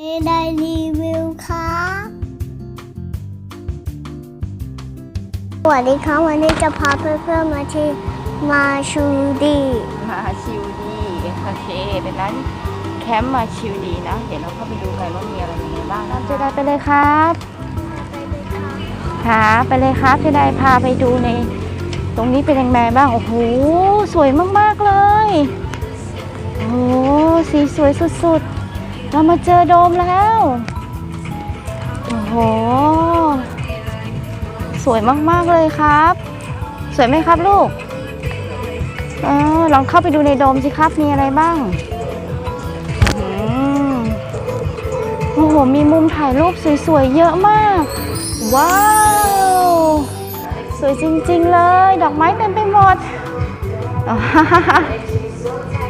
เอได้รีวิวครับสวัสดีครับวันนี้จะพาเพื่อนๆมาที่มาชูดีมาชิวดีโอเคเป็นร้านแคมป์มาชิวดีนะ เดี๋ยวเราเข้าไปดูกันว่ามีอะไรยังไงบ้างนะเจไดไปเลยครับค่ะไปเลยครับเจไดพาไปดูใน ตรงนี้เป็นยังไงบ้าง โอ้โห สวยมากๆเลย โอ้โหสีสวยสุดๆ เรามาเจอโดมแล้ว โอ้โห สวยมาก ๆ เลยครับ สวยไหมครับลูก เออลองเข้าไปดูในโดมสิครับ มีอะไรบ้างโอ้โห มีมุมถ่ายรูปสวย ๆ เยอะมาก ว้าว สวยจริง ๆ เลย ดอกไม้เต็มไปหมด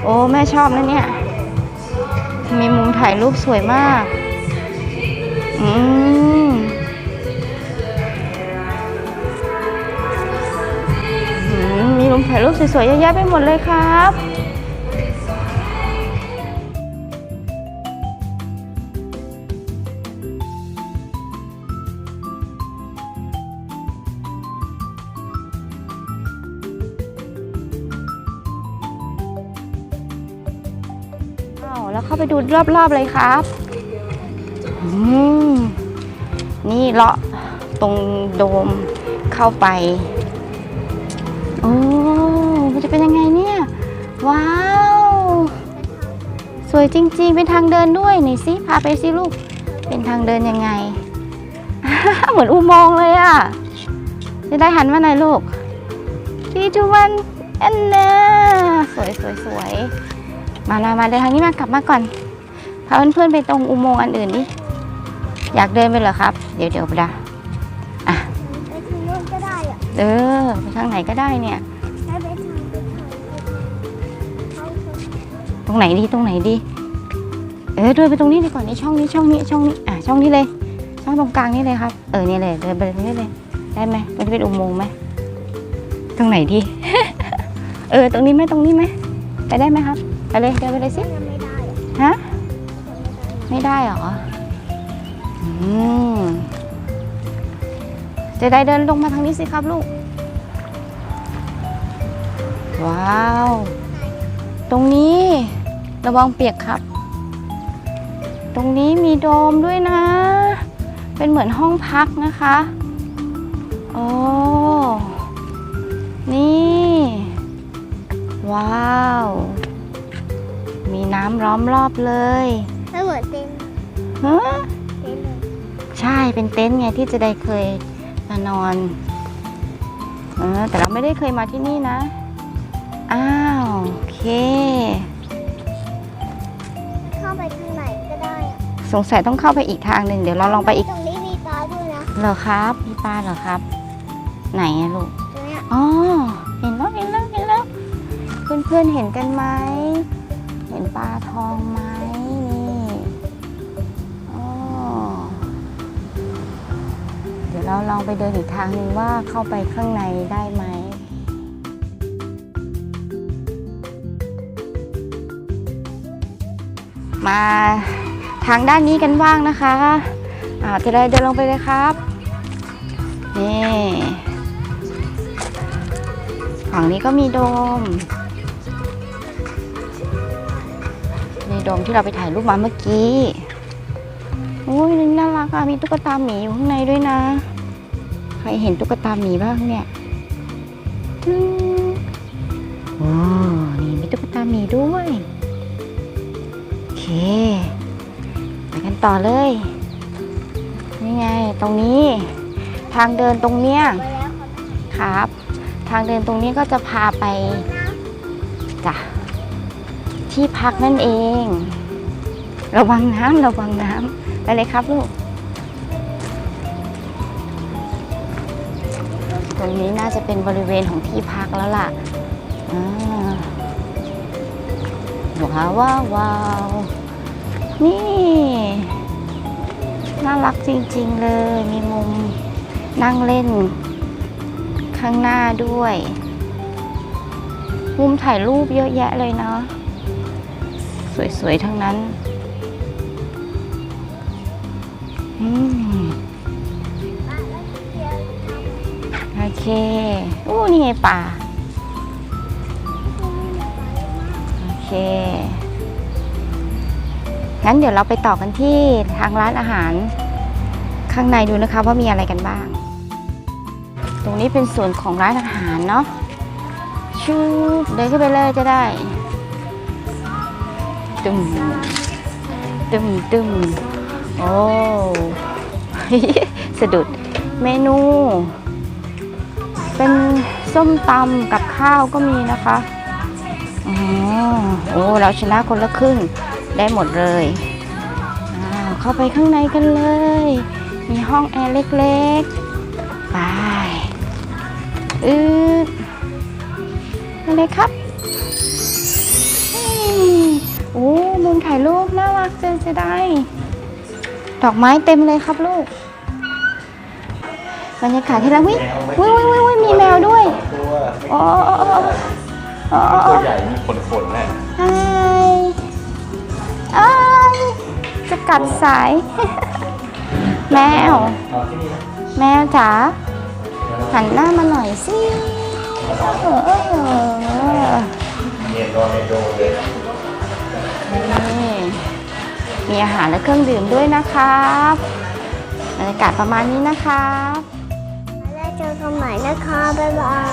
โอ้ แม่ชอบนะเนี่ย มีมุมถ่ายรูปสวยมากอืมอืมมีมุมถ่ายรูปสวยๆเยอะแยะไปหมดเลยครับ แล้วเข้าไปดูรอบๆเลยครับอืมนี่เลาะตรงโดมเข้าไป โอ้มันจะเป็นยังไงเนี่ย ว้าว สวยจริงๆ เป็นทางเดินด้วยนี่สิพาไปสิลูก เป็นทางเดินยังไง เหมือนอุโมงค์เลยอะ่ะ จะได้หันมาหน่อยลูกที่ทูวันอันน่า มามามาเดินทางนี้มากลับมาก่อนพาเพื่อนๆไปตรงอุโมงค์อันอื่นดิอยากเดินไปเหรอครับ เดี๋ยวเดี๋ยวไปดาไปทางโน้นก็ได้อะเออไปทางไหนก็ได้เนี่ยให้ไปทางไปทางเขาตรงไหนดีตรงไหนดี เออเดินไปตรงนี้ดีกว่านี่ช่องนี้ช่องนี้ช่องนี้อะช่องนี้เลย ช่องตรงกลางนี่เลยครับ เออนี่เลยเดินไปตรงนี้เลยได้ไหมมันจะเป็นอุโมงค์ไหมตรงไหนดี เออ ตรงนี้ไหมตรงนี้ไหมไปได้ไหมครับ ไปเลยเดินไปเลยสิฮะไม่ได้เหรออืมจะได้เดินลงมาทางนี้สิครับลูก ว้าว ตรงนี้ระวังเปียกครับ ตรงนี้มีโดมด้วยนะ เป็นเหมือนห้องพักนะคะโอ้นี่ ว้าว มีน้ำล้อมรอบเลยไม่เหมือนเต็นท์ฮะเต็นท์เลยใช่เป็นเต็นท์ไงที่เจะได้เคยมานอนเออแต่เราไม่ได้เคยมาที่นี่นะ อ้าวโอเค เข้าไปข้างในก็ได้อะสงสัยต้องเข้าไปอีกทางหนึ่งเดี๋ยวเราลองไปอีกตรงนี้มีปลาด้วยนะเหรอครับมีปลาเหรอครับ ไหนอะลูก ตรงเนี้ยอ๋อ เห็นแล้วเห็นแล้วเห็นแล้ว เพื่อนเพื่อนๆเห็นกันไหม เห็นปลาทองไหมนี่อ๋อเดี๋ยวเราลองไปเดินอีกทางหนึ่งว่าเข้าไปข้างในได้ไหมมาทางด้านนี้กันบ้างนะคะอ่าจะได้เดินลงไปเลยครับ นี่ ฝั่งนี้ก็มีโดม ดมที่เราไปถ่ายรูปมาเมื่อกี้โอ้ยน่ารักอะมีตุ๊กตาหมีอยู่ข้างในด้วยนะ ใครเห็นตุ๊กตาหมีบ้างเนี่ยตึ้งโอ้นี่มีตุ๊กตาหมีด้วยโอเคไปกันต่อเลยนี่ไงตรงนี้ ทางเดินตรงเนี้ยครับ ทางเดินตรงนี้ก็จะพาไปจ้ะ ที่พักนั่นเอง ระวังน้ำระวังน้ำไปเลยครับลูก ตรงนี้น่าจะเป็นบริเวณของที่พักแล้วล่ะอ่าว้าวว้าวว้าวนี่ น่ารักจริง ๆ เลย มีมุมนั่งเล่น ข้างหน้าด้วย มุมถ่ายรูปเยอะแยะเลยเนาะ สวยๆ ทั้งนั้นอืมโอเคอู้นี่ไงป่า โอเค งั้นเดี๋ยวเราไปต่อกันที่ทางร้านอาหาร ข้างในดูนะคะว่ามีอะไรกันบ้าง ตรงนี้เป็นส่วนของร้านอาหารเนาะชูเดินขึ้นไปเลยจะได้ ตึมตึมตึมโอ้สะดุดเมนู เป็นส้มตำกับข้าวก็มีนะคะอ๋อโอ้เราชนะคนละครึ่งได้หมดเลยเข้าไปข้างในกันเลย มีห้องแอร์เล็กๆ ไป อืออะไรครับ โอ้มุมถ่ายรูปน่ารักจังจะได้ ดอกไม้เต็มเลยครับลูก บรรยากาศที่เราวิวิวิวิวิมีแมวด้วยตัวโอ้โอ้โอ้โอ้ตัวใหญ่มีขนขนๆแน่ไอ้ไอ้ายจะกัดสาย แมวเอาที่นี่นะแมวจ๋าหันหน้ามาหน่อยสิเออเออ มีอาหารและเครื่องดื่มด้วยนะครับบรรยากาศประมาณนี้นะครับแล้วเจอกันใหม่นะคะบ๊ายบาย